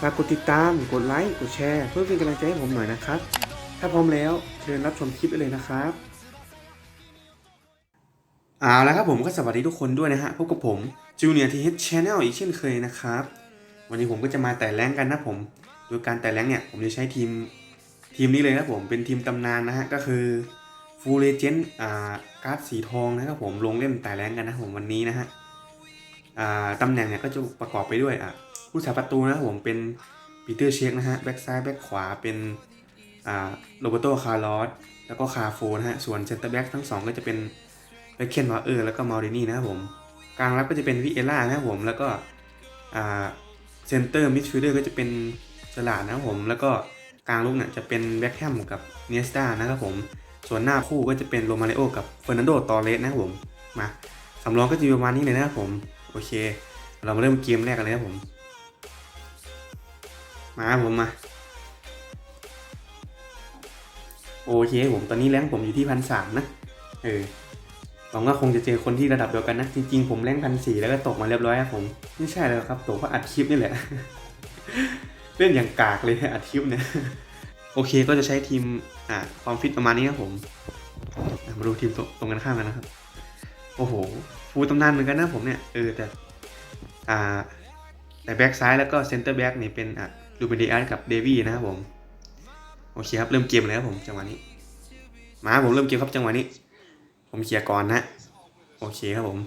ฝากกดติดตาม กดไลค์ กดแชร์ เพื่อเป็นกำลังใจให้ผมหน่อยนะครับ ถ้าพร้อมแล้วเชิญรับชมคลิปได้เลยนะครับเอาละครับผมก็สวัสดีทุกคนด้วยนะฮะ พบกับผม Junior TH Channel อีกเช่นเคยนะครับ วันนี้ผมก็จะมาแต่แรงกันนะผม โดยการแต่แรงเนี่ยผมจะใช้ทีมทีมนี้เลยนะผม เป็นทีมตำนานนะฮะ ก็คือ Full Legend อ่าการ์ดสีทองนะครับผมลงเล่นแต่แรงกันนะผมวันนี้นะฮะอ่าตำแหน่งเนี่ยก็จะประกอบไปด้วยอะ ผู้สาประตูนะผมเป็นปีเตอร์เช็คนะฮะแบ็กซ้ายแบ็กขวาเป็นอ่าโรเบโตคาร์ลอสแล้วก็คาโฟนะฮะส่วนเซนเตอร์แบ็กทั้งสองก็จะเป็นแบ็กเคนวาเออร์แล้วก็มารินี่นะครับผมกลางรับก็จะเป็นวิเอล่านะครับผมแล้วก็อ่าเซนเตอร์มิดฟิลเดอร์ก็จะเป็นสลาดนะครับผมแล้วก็กลางลุกเนี่ยจะเป็นแบ็คแฮมกับเนสตานะครับผมส่วนหน้าคู่ก็จะเป็นโรมาริโอกับเฟอร์นันโดตอเรสนะครับผมมาสำรองก็จะอยู่ประมาณนี้เลยนะครับผม โอเค เรามาเริ่มเกมแรกกันเลยครับผม มาผมมา โอเคผมตอนนี้แรงผมอยู่ที่พันสามนะ เออหวังว่าคงจะเจอคนที่ระดับเดียวกันนะ จริงๆ ผมแรงพันสี่แล้วก็ตกมาเรียบร้อยครับผมไม่ใช่แล้วครับตกเพราะอัดคลิปนี่แหละ เล่นอย่างกากเลยอัดคลิปเนี่ยโอเคก็จะใช้ทีมอ่าความฟิตประมาณนี้ครับผมมาดูทีมตรงตรงกันข้ามกันนะครับ โอ้โหฟูลตำนานเหมือนกันนะผมเนี่ยเออแต่อ่าแต่แบ็กซ้ายแล้วก็เซนเตอร์แบ็กนี่เป็นอะ ลูเบนเดียกับเดวี่นะครับผม โอเคครับ เริ่มเกมเลยครับผมจังหวะนี้ มาผมเริ่มเกมครับจังหวะนี้ ผมเคลียร์ก่อนนะ โอเคครับผม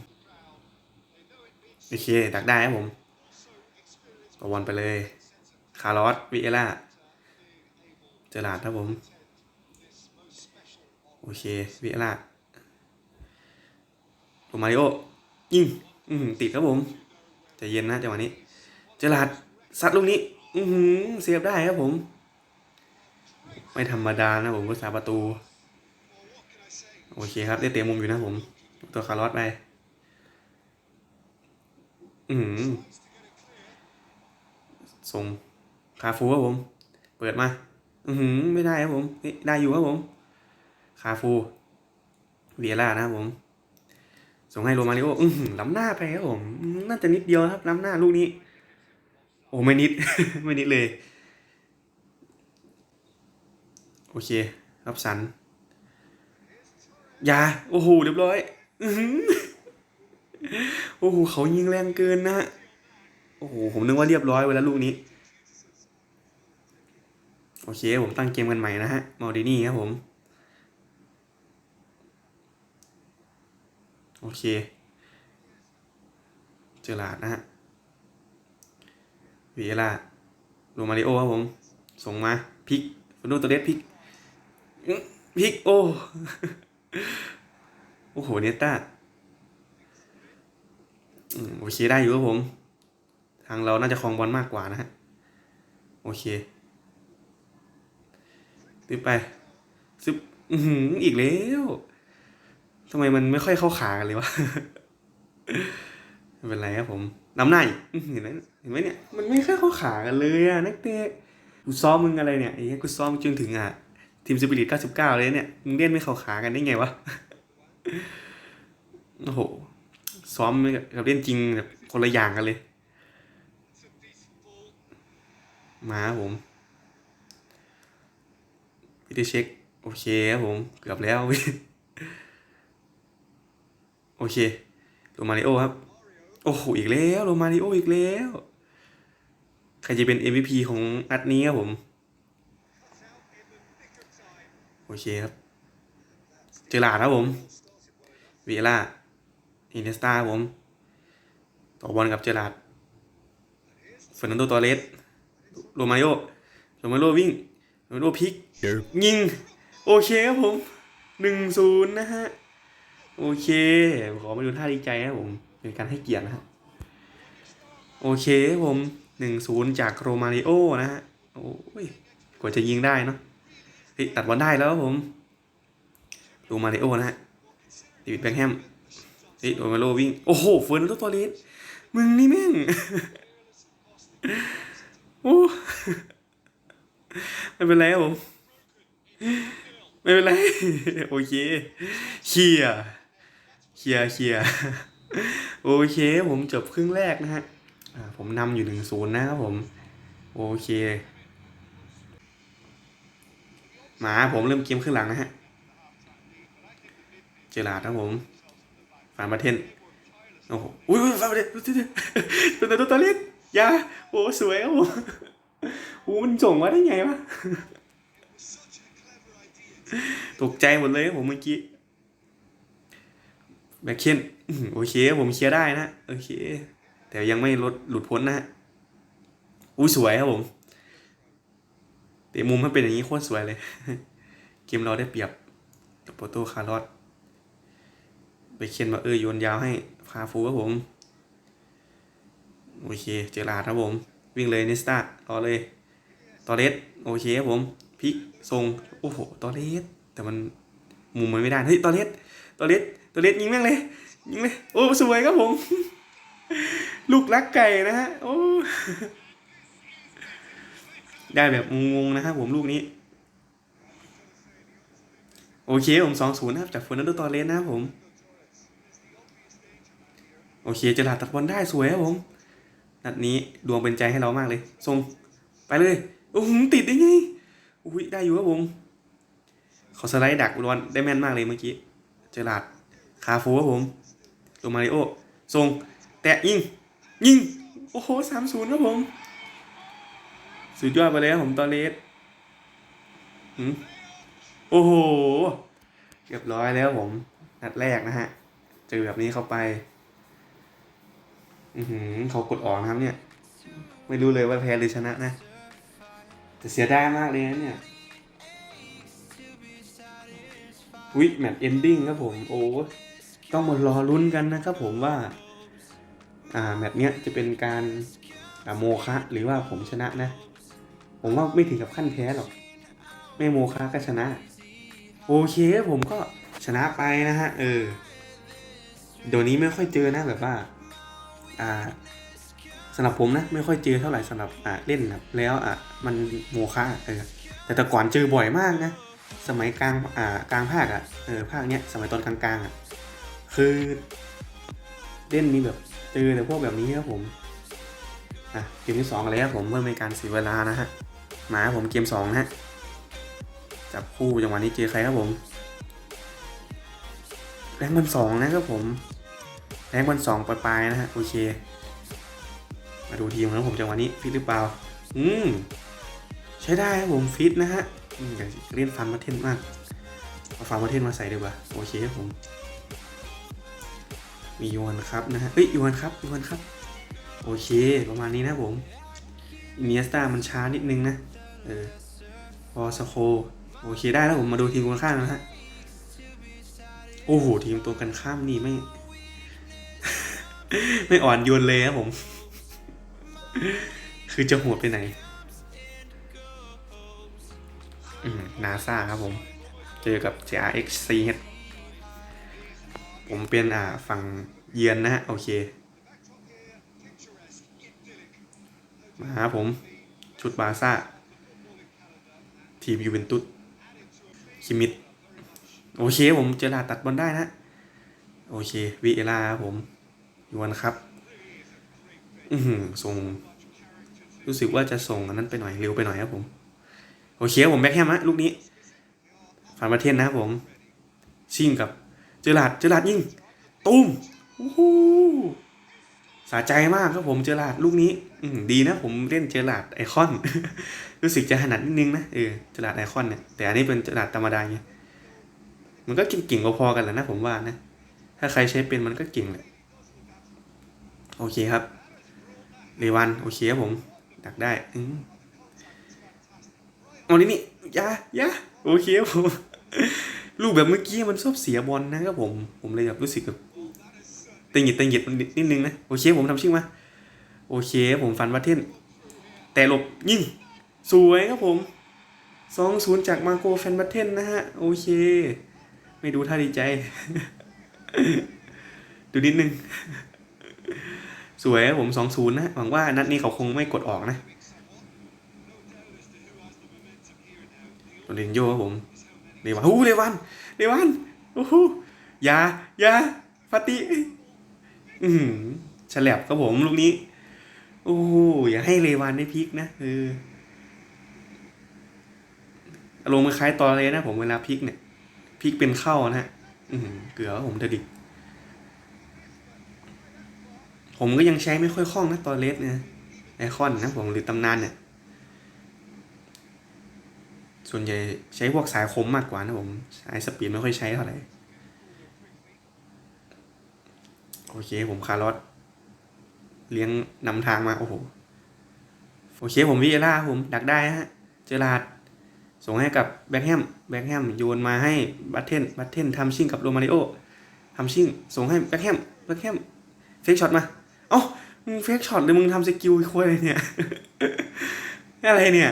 โอเคดักได้ครับผมต่อบอลไปเลย คาร์ลอสวิเอล่า เจอหลาดครับผม โอเควิเอล่าโรมาริโอยิง อือหือติดครับผมใจเย็นนะจังหวะนี้ เจอหลาดซัดลูกนี้ อือหือเสียบได้ครับผม ไม่ธรรมดานะผมผู้สาประตู โอเคครับ ได้เตะมุมอยู่นะผม ตัวคาร์ลอสไปอือหือส่งคาฟูครับผม เปิดมา อือหือ ไม่ได้ครับผม ได้อยู่ครับผม คาฟู เวียร่านะครับผมส่งให้โรมาริโอ อือล้ำหน้าไปครับผม น่าจะนิดเดียวครับ ล้ำหน้าลูกนี้ อ้ไม่นิด ไม่นิดเลย โอเค รับสันยาโอ้โหเรียบร้อยโอ้โหเขายิงแรงเกินนะโอ้โหผมนึกว่าเรียบร้อยไปแล้วลูกนี้ โอเค ผมตั้งเกมกันใหม่นะฮะมาดินี่ครับผม โอเค เจอหลาดนะฮะ วีเอล่าโรมาริโอครับผม ส่งมาพิกฟนโดตัวเดสพลิกพิกโอ้โอ้โหเนต้าโอเคได้อยู่ครับผม ทางเราน่าจะครองบอลมากกว่านะฮะ โอเคตึ๊บไปซึบอืออีกแล้วทำไมมันไม่ค่อยเข้าขากันเลยวะ ไม่เป็นไรครับผม นำหน้าอีกเห็นไหมเห็นไหมเนี่ย มันไม่ค่อยเข้าขากันเลยอะนักเตะกูซ้อมมึงอะไรเนี่ยไอ้เหี้ยกูซ้อมจนถึงอะทีมสปิริต99เลยเนี่ย มึงเล่นไม่เข้าขากันได้ไงวะ โอ้โห ซ้อมกับเล่นจริงแบบคนละอย่างกันเลย มาผมพิธีเช็ค โอเคครับผม เกือบแล้ว โอเคโรมาริโอครับ โอ้โหอีกแล้วโรมาริโออีกแล้ว ใครจะเป็น MVP ของนัดนี้ครับผม โอเคครับ เจอหลาดครับผมเวียร่าอินเนสตาผม ต่อบอลกับเจอหลาดเฟอร์นันโดตอเรสโรมาริโอโรมาริโอวิ่งโรมาริโอพลิกยิง โอเคครับผมหนึ่งศูนย์นะฮะ โอเค ขอมาดูท่าดีใจนะผม เป็นการให้เกียรตินะฮะโอเคผมหนึ่งศูนย์จากโรมาริโอนะฮะโอ้ยกว่าจะยิงได้เนาะเฮ้ยตัดบอลได้แล้วผมโรมาริโอนะฮะเดวิดแบงแฮมเฮ้ยโรมาโอวิ่ง โอ้โหเฟิร์นโตตอเรสมึงนี่แม่งโอ้ไม่เป็นไรครับผมไม่เป็นไร โอเคเคลียร์เคลียร์เคลียร์ โอเค ผมจบครึ่งแรกนะฮะผมนำอยู่หนึ่งศูนย์นะครับผม โอเค มาผมเริ่มเกมขึ้นหลังนะฮะ เจลาดครับผมฟานมาเทนโอ้โหอุ้ยฟานมาเทนตัวตัวตัวตัวเล็กยาโอ้สวยครับผมโอ้มันส่งมาได้ไงวะตกใจหมดเลยผมเมื่อกี้ แบ็คเคนอื้อหือโอเค ผมเคลียร์ได้นะ โอเค แต่ยังไม่ลดหลุดพ้นนะฮะอุ้ยสวยครับผมเตะมุมให้เป็นอย่างนี้โคตรสวยเลย เกมเราได้เปรียบกับโปโตคาร์ลอสไปเคียนมาเออโยนยาวให้พาฟูครับผม โอเค เจอลาดครับผม วิ่งเลยนิสตาต่อเลย ตอเลสโอเคครับผมพิกทรง โอ้โห ตอเลสแต่มันมุมมันไม่ได้ เฮ้ย ตอเลสตอเลส ตอเลสยิงแม่งเลยยิงเลยโอ้สวยครับผม ลูกรักไก่นะฮะโอ้ได้แบบงงๆนะครับผมลูกนี้ โอเคผมสองศูนย์นะครับจากฟอร์นันโดตอเรสนะครับผม โอเคเจลาดตัดบอลได้สวยครับผมนัดนี้ดวงเป็นใจให้เรามากเลยส่งไปเลยโอ้โหติดได้ไงอุ้ยได้อยู่ครับผมเขาสไลด์ดักบอลได้แม่นมากเลยเมื่อกี้เจลาด คาฟูครับผมตัวมาริโอส่งแตะยิง ยิง โอ้โหสามศูนย์ครับผม สุดยอดไปเลยครับผมตอเลสหืมโอ้โหเรียบร้อยแล้วผม นัดแรกนะฮะ เจอแบบนี้เข้าไป อือหือเขากดออกนะครับเนี่ย ไม่รู้เลยว่าแพ้หรือชนะนะ แต่เสียดายมากเลยนะเนี่ยวิแมตช์เอนดิ้งครับผม โอ้ ต้องมารอลุ้นกันนะครับผมว่า อ่าแมตช์เนี้ยจะเป็นการโมคะหรือว่าผมชนะนะ ผมว่าไม่ถึงกับขั้นแพ้หรอก ไม่โมคะก็ชนะ โอเคผมก็ชนะไปนะฮะ เออเดี๋ยวนี้ไม่ค่อยเจอนะแบบว่า อ่าสำหรับผมนะไม่ค่อยเจอเท่าไหร่สำหรับอ่าเล่นแบบแล้วอะมันโมคะเออแต่แต่ก่อนเจอบ่อยมากนะ สมัยกลางอ่ากลางภาคอะเออภาคเนี้ยสมัยตอนกลางๆอะ คือเล่นมีแบบเจอแต่พวกแบบนี้ครับผม อะเกมที่สองแล้วผมเพื่อไม่การเสียเวลานะฮะมาครับผมเกมสองนะฮะจับคู่จังหวะนี้เจอใครครับผมแรงบันสองนะครับผมแรงบันสองปลายๆนะฮะโอเค มาดูทีมของผมจังหวะนี้ฟิตหรือเปล่า อืมใช้ได้ครับผมฟิตนะฮะอยากเล่นฟันมมาเทนมากเอาฟันมาเทนมาใส่ดีกว่าโอเคครับผม มียวนครับนะฮะเอ้ยยวนครับยวนครับ โอเค ประมาณนี้นะผมอินเนียสตามันช้านิดนึงนะเออพอสโคโอเคได้แล้วผมมาดูทีมกันข้ามนะฮะโอ้โหทีมตัวกันข้ามนี่ไม่ ไม่อ่อนโยนเลยครับผม คือจะโหดไปไหนนาซาครับผม เจอกับ JRX C ผมเป็นอ่าฝั่งเยือนนะฮะโอเค มาครับผม ชุดบาซ่า ทีมยูเวนตุสคิมิดโอเคผมเจอลาตัดบอลได้นะ โอเควีเอลาครับผมยวนครับ อือส่ง รู้สึกว่าจะส่งอันนั้นไปหน่อยเร็วไปหน่อยครับผม โอเคผมแบ็คแฮมฮะลูกนี้ฝันประเทศนะครับผม ชิ่งกับ เจอหลาดเจอหลาดยิงตุ้มโอ้โหสะใจมากครับผมเจอหลาดลูกนี้ อืดีนะผมเล่นเจอหลาดไอคอน รู้สึกจะถนัดนิดนึงนะเออเจอหลาดไอคอนเนี่ยแต่อันนี้เป็นเจอหลาดธรรมดาไงมันก็เก่งๆพอๆกันแหละนะผมว่านะ ถ้าใครใช้เป็นมันก็เก่งแหละโอเคครับเรวันโอเคครับผมดักได้อืมเอานี่นี่ยายาโอเคครับผม ลูกแบบเมื่อกี้มันชอบเสียบอลนะครับผม ผมเลยแบบรู้สึกแบบตังหิดตังหิดมันนิดนึงนะ โอเคผมทำชิ่งมาโอเค ผมฟันวัตเทนแต่หลบยิ่งสวยครับผมสองศูนย์จากมาโกแฟนบัตเทนนะฮะ โอเค ไม่ดูท่าดีใจ ดูนิดนึง สวยครับผมสองศูนย์นะ หวังว่านัดนี้เขาคงไม่กดออกนะโรนลนโยครับผม เรวันฮู้เรวันเรวันโอ้โหยายาฟาติ อืมฉลับครับผมลูกนี้โอ้โหอย่าให้เลวานได้พลิกนะเอออารมณ์มันคล้ายตอนเลยนะผมเวลาพลิกเนี่ยพลิกเป็นเข้านะฮะอือหือเกือบผมจะดิผมก็ยังใช้ไม่ค่อยคล่องนะตอนเลสเนี่ยไอคอนนะผมหรือตำนานเนี่ย ส่วนใหญ่ใช้พวกสายคมมากกว่านะผมสายสปีดไม่ค่อยใช้เท่าไหร่โอเคผมคาร์ลอสเลี้ยงนำทางมาโอ้โหโอเคผมวิเอล่าผมดักได้ฮะเจอราดส่งให้กับแบ็คแฮมแบ็คแฮมโยนมาให้บัตเทนบัตเทนทำชิ่งกับโรมาริโอทำชิ่งส่งให้แบ็คแฮมแบ็คแฮมเฟกช็อตมาเอ้ามึงเฟกช็อตเลยมึงทำสกิลคุยเนี่ยอะไรเนี่ย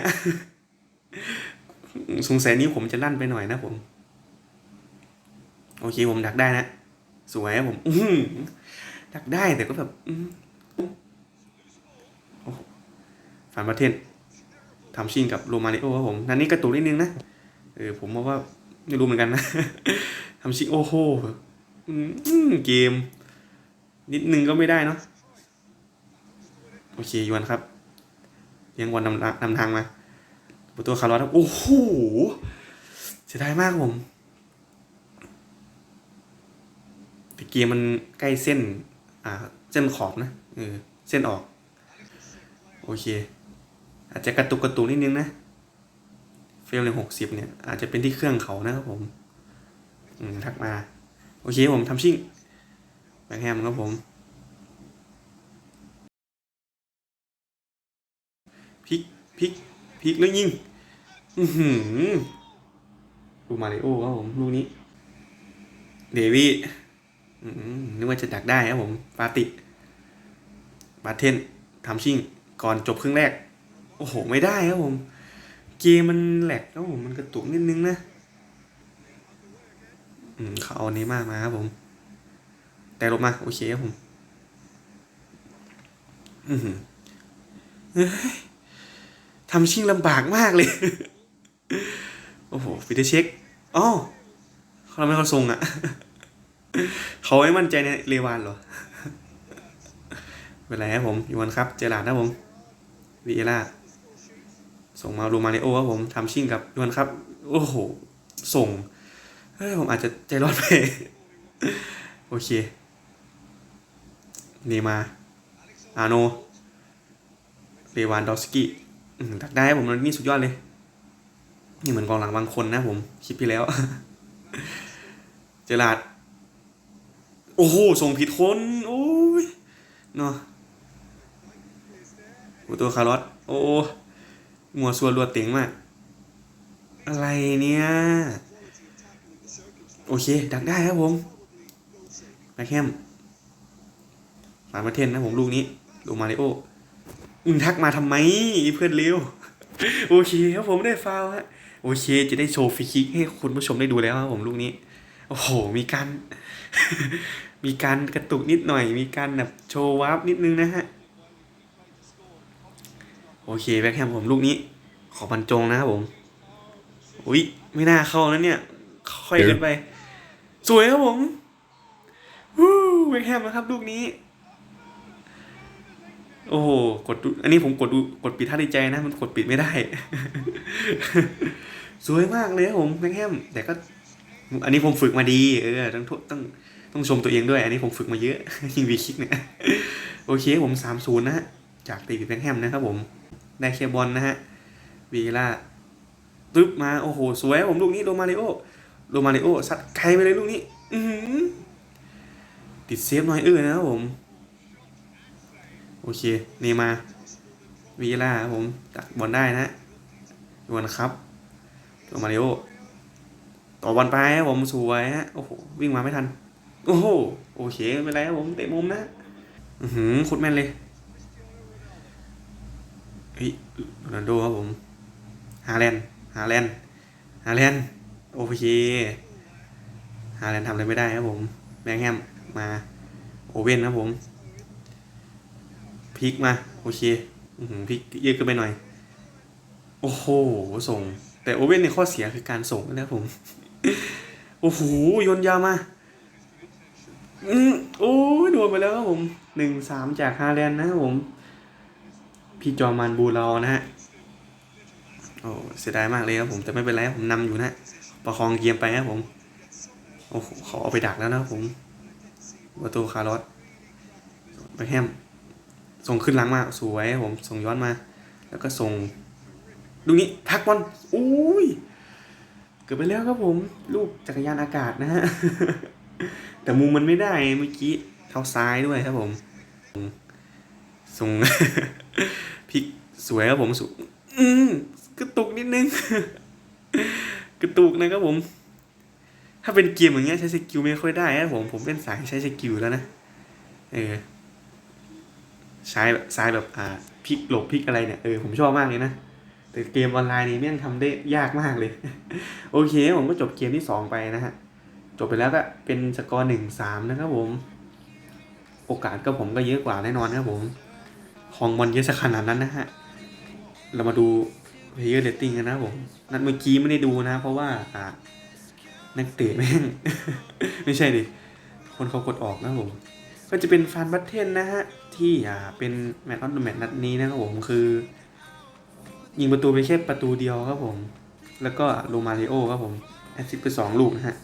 สงสัยนี้ผมจะลั่นไปหน่อยนะผม โอเคผมดักได้นะ สวยผม อืดักได้แต่ก็แบบฝันประเทศทำชิงกับโรมาริโอครับผมนันนี้กระตุกนิดนึงนะ เออผมว่าว่าไม่รู้เหมือนกันนะทำชิงโอ้โหเกม นิดนึงก็ไม่ได้เนาะ โอเคยวนครับเลี้ยงวันนำนำทางมา ประตูคาร์ลอสโอ้โหเสียดายมากครับผมแต่เกมมันใกล้เส้น อ่า เส้นขอบนะเออเส้นออก โอเค อาจจะกระตุกกระตุกนิดนึงนะเฟรมเลยหกสิบเนี่ย อาจจะเป็นที่เครื่องเขานะครับผม อืมทักมา โอเคผมทำชิ่งแบงแฮมครับผมพลิกพลิกพลิกแล้วยิง อือหือดูมาริโอครับผมลูกนี้ เดวี่นึกว่าจะดักได้ครับผมปาติ บาเทนทำชิ่ง ก่อนจบครึ่งแรก โอ้โห ไม่ได้ครับผม เกมมันแหลกครับผม มันกระตุกนิดนึงนะอืมเขาเอาเนม่ามาครับผม แต่ลบมา โอเคครับผม อือหือทำชิ่งลำบากมากเลย โอ้โหฟิเตอร์เช็คอ๋อเขาทำให้เขาทรงอะเขาไม่มั่นใจในเลวานเหรอเป็นไรครับผมอยู่วันครับ เจลาดนะผมวีเอล่าส่งมาลูมาริโอครับผมทำชิ่งกับยวนครับ โอ้โห ส่งเฮ้ยผมอาจจะใจร้อนไป โอเคเนมาร์อาโนเลวานดอสกี้ดักได้ผมนี่สุดยอดเลย นี่เหมือนกองหลังบางคนนะผมคลิปที่แล้ว เจลาด โอ้โห ส่งผิดคน โอ้ยเนาะโอ้ตัวคาร์ลอสโอ้มัวซัวรัวเต็งมาก อะไรเนี่ย โอเค ดักได้ครับผมแบ็คแฮมมามาเทนนะผมลูกนี้ลูกมาริโอมึงทักมาทำไมเพื่อนเร็ว โอเคครับผมได้ฟาวฮะ โอเค จะได้โชว์ฟรีคิกให้คุณผู้ชมได้ดูแล้วครับผมลูกนี้ โอ้โห มีการ มีการกระตุกนิดหน่อย มีการแบบโชว์วาร์ปนิดนึงนะฮะ โอเคแบ็คแฮมผมลูกนี้ ขอบรรจงนะครับผม อุ้ยไม่น่าเข้านะเนี่ย ค่อยเกินไป สวยครับผมวู้แบ็คแฮมนะครับลูกนี้ โอ้โห กด อันนี้ผมกดดู กดปิดท่าดีใจนะ มันกดปิดไม่ได้ สวยมากเลยผมแบ็คแฮมแต่ก็ อันนี้ผมฝึกมาดี เออ ต้องต้องต้องชมตัวเองด้วย อันนี้ผมฝึกมาเยอะยิงวีคิกเนี่ย โอเคผมสามศูนย์นะฮะ จากตีบิดแบ็คแฮมนะครับผม ได้เคบอลนะฮะ วีล่าตึ๊บมา โอ้โห สวยผมลูกนี้โรมาริโอ โรมาริโอซัดไกลไปเลยลูกนี้ อืติดเซฟหน่อยเออนะครับผม โอเค เนมาวีล่าผมตักบอลได้นะดวนครับโรมาริโอต่อบอลไปครับผมสวยฮะโอ้โหวิ่งมาไม่ทัน โอ้โหโอเคไม่เป็นไรครับผมเตะมุมนะอือหือคุดแม่นเลยเฮ้ยโรนัลโดครับผมฮาแลนด์ฮาแลนด์ฮาแลนด์โอเคฮาแลนด์ทำอะไรไม่ได้ครับผมแบงแฮมมาโอเว่นครับผม พลิกมา โอเคพลิกเยอะเกินไปหน่อย โอ้โห ส่ง แต่โอเว่นในข้อเสียคือการส่งนะครับผม โอ้โหโยนยาวมาอืมโอ้ยโดนไปแล้วครับผมหนึ่งสามจากฮาแลนด์นะครับผม พี่จอมานบูเรานะฮะโอ้เสียดายมากเลยครับผม แต่ไม่เป็นไรผมนำอยู่นะประคองเกมไปครับผม โอ้โหเขาเอาไปดักแล้วนะครับผมประตูคาร์ลอสไปแฮม ส่งขึ้นหลังมาสวยครับผมส่งย้อนมา แล้วก็ส่งดูนี้พักบอลอุ้ยเกิดไปแล้วครับผมลูกจักรยานอากาศนะฮะแต่มุมมันไม่ได้เมื่อกี้เท้าซ้ายด้วยครับผมส่งพลิกสวยครับผมสุอืมกระตุกนิดนึงกระตุกนะครับผม ถ้าเป็นเกมอย่างเงี้ยใช้สกิลไม่ค่อยได้ครับผมผมเป็นสายใช้สกิลแล้วนะเออ ใช้แบบซ้ายแบบอ่าพลิกหลบพลิกอะไรเนี่ยเออผมชอบมากเลยนะแต่เกมออนไลน์นี่แม่งทำได้ยากมากเลย โอเค ผมก็จบเกมที่สองไปนะฮะ จบไปแล้วก็เป็นสกอร์หนึ่งสามนะครับผม โอกาสก็ผมก็เยอะกว่าแน่นอนนะครับผม ของบอลเยอะสักขนาดนั้นนะฮะ เรามาดู player rating กันนะผม นัดเมื่อกี้ไม่ได้ดูนะ เพราะว่าอ่านักเตะแม่ง ไม่ใช่ดิ คนเขากดออกนะผม ก็จะเป็นฟานบัตเทนนะฮะ ที่อ่าเป็นแมตช์ออนแมตช์นัดนี้นะครับผมคือ ยิงประตูไปแค่ประตูเดียวครับผม แล้วก็โรมาริโอครับผมแอสซิสต์ไปสองลูกนะฮะ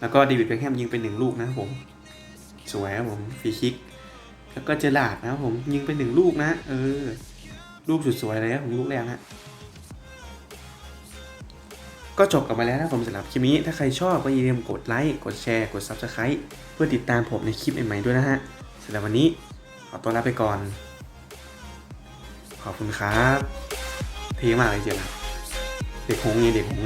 แล้วก็เดวิดเบคแฮมยิงไปหนึ่งลูกนะครับผม สวยครับผมฟรีคิก แล้วก็เจอลาดนะครับผมยิงไปหนึ่งลูกนะ เออ ลูกสุดสวยเลยครับผมลูกแรกนะ ก็จบกันมาแล้วนะผมสำหรับคลิปนี้ ถ้าใครชอบก็อย่าลืมกดไลค์ กดแชร์ กด Subscribe เพื่อติดตามผมในคลิปใหม่ๆด้วยนะฮะสำหรับวันนี้ขอตัวลาไปก่อน ขอบคุณครับ เท่มากเลยเจียบเด็กหงส์ไงเด็กหง